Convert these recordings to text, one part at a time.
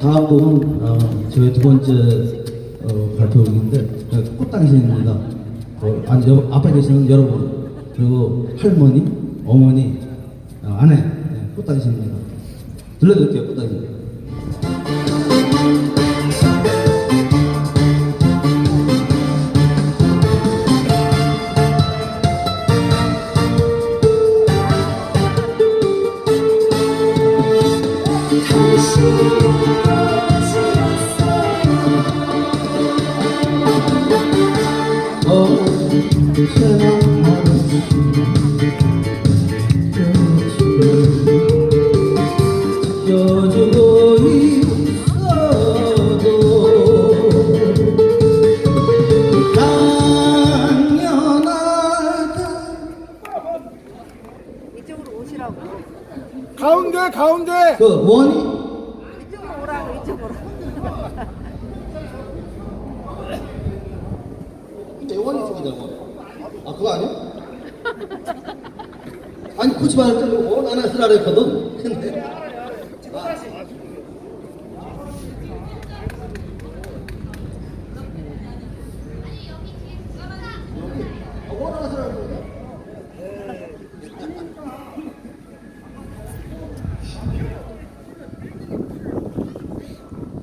다음 곡은 어, 저희 두 번째 어, 발표곡인데 어, 꽃당신입니다. 어, 아니, 여, 앞에 계시는 여러분 그리고 할머니, 어머니, 어, 아내 네, 꽃당신입니다. 들려드릴게요, 꽃당신. 가운데 가운데. 그 원이 이쪽으로. 원이 쪽이냐고 아 그거 아니야? 아니 굳이 말했더니 원 하나 쓰라 그랬거든 근데 아, 원 하나 쓰라 그랬거든 아,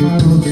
언제